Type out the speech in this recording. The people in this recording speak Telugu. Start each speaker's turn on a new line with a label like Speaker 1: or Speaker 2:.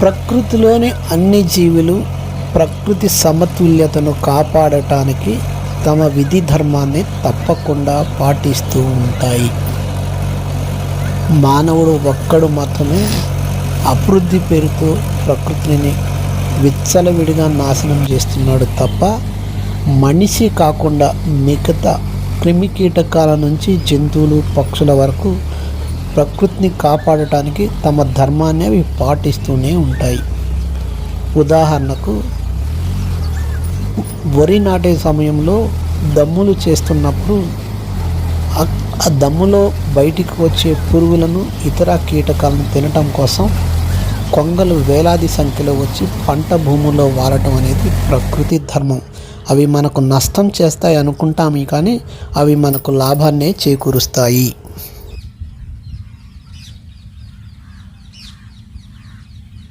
Speaker 1: ప్రకృతిలోని అన్ని జీవులు ప్రకృతి సమతుల్యతను కాపాడటానికి తమ విధి ధర్మాన్ని తప్పకుండా పాటిస్తూ ఉంటాయి. మానవుడు ఒక్కడు మాత్రమే అభివృద్ధి పేరుతో ప్రకృతిని విచ్చలవిడిగా నాశనం చేస్తున్నాడు తప్ప మనిషి కాకుండా మిగతా క్రిమి కీటకాల నుంచి జంతువులు పక్షుల వరకు ప్రకృతిని కాపాడటానికి తమ ధర్మాన్ని అవి పాటిస్తూనే ఉంటాయి. ఉదాహరణకు వరి నాటే సమయంలో దమ్ములు చేస్తున్నప్పుడు ఆ- దమ్ములో బయటికి వచ్చే పురుగులను ఇతర కీటకాలను తినటం కోసం కొంగలు వేలాది సంఖ్యలో వచ్చి పంట భూముల్లో వాడటం అనేది ప్రకృతి ధర్మం. అవి మనకు నష్టం చేస్తాయి అనుకుంటాము కానీ అవి మనకు లాభాన్నే చేకూరుస్తాయి.